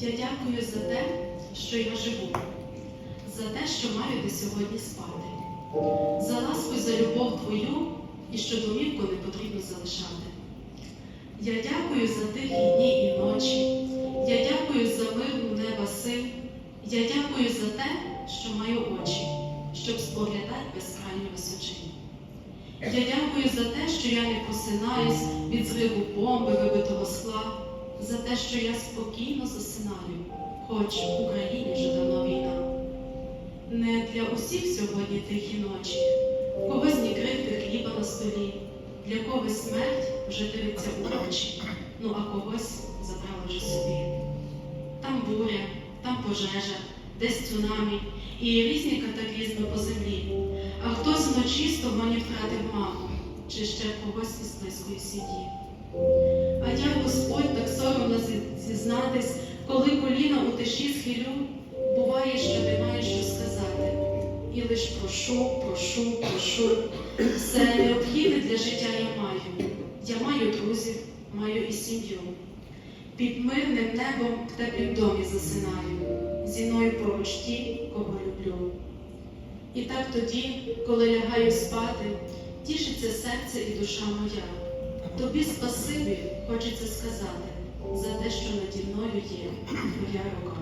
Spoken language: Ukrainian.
Я дякую за те, що я живу, за те, що маю де сьогодні спати, за ласку і за любов твою, і що домівку не потрібно залишати. Я дякую за тихі дні і ночі. Я дякую за мирну неба сил. Я дякую за те, що маю очі, щоб споглядати безкрайню височину. Я дякую за те, що я не просинаюсь від зриву бомби, вибитого скла, за те, що я спокійно засинаю, хоч в Україні вже давно війна. Не для усіх сьогодні тихі ночі, в когось ні крихти хліба на столі, для когось смерть вже дивиться у очі, ну а когось забрала вже собі. Там буря, там пожежа, десь цунамі і різні катаклізми по землі. А хтось вночі з того не втратив маму, чи ще когось із близької сім'ї. А я, Господь, зізнатись, коли коліна у тиші схилю, буває, що немає що сказати. І лиш прошу, прошу, прошу. Все необхідне для життя я маю. Я маю друзів, маю і сім'ю. Під мирним небом в теплім домі засинаю, зі мною поруч ті, кого люблю. І так тоді, коли лягаю спати, тішиться серце і душа моя. Тобі спасибі хочеться сказати за те, що наді мною є моя рука.